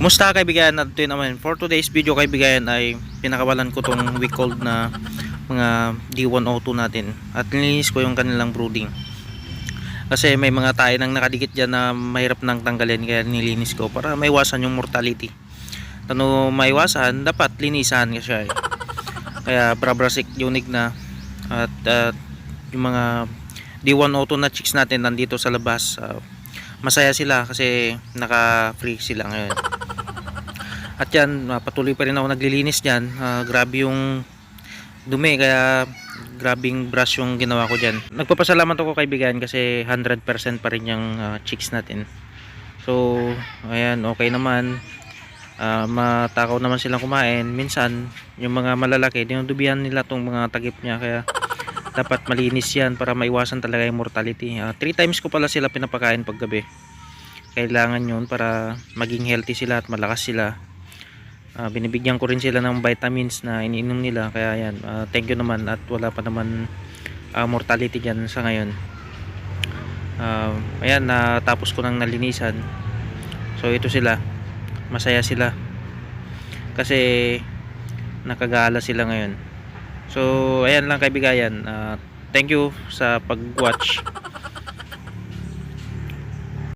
Kumusta kaibigan? Natin naman for today's video kaibigan ay pinakawalan ko tong week old na mga D102 natin. At nilinis ko yung kanilang brooding. Kasi may mga tayo nang nakadikit dyan na mahirap nang tanggalin kaya nilinis ko para maiwasan yung mortality. Ano maiwasan? Dapat linisan kasi eh. kaya brabrasic unique na. At at yung mga D102 na chicks natin nandito sa labas ah, masaya sila kasi naka free sila ngayon at yan ah, patuloy pa rin ako naglilinis dyan. Ah, grabe yung dumi kaya grabing brush yung ginawa ko dyan. Nagpapasalamat ako kaibigan kasi 100% pa rin yung ah, chicks natin. So ayan okay naman. Ah, matakaw naman silang kumain. Minsan yung mga malalaki dinudubihan nila tong mga tagip niya kaya dapat malinis yan para maiwasan talaga yung mortality. 3 times ko pala sila pinapakain paggabi. Kailangan yun para maging healthy sila at malakas sila Ah, binibigyan ko rin sila ng vitamins na iniinom nila. Kaya yan ah, thank you naman at wala pa naman ah, mortality dyan sa ngayon. Ah, ayan natapos ko nang nalinisan. So ito sila. Masaya sila. Kasi nakagala sila ngayon. So ayan lang kaibigan. Ah, thank you sa pag watch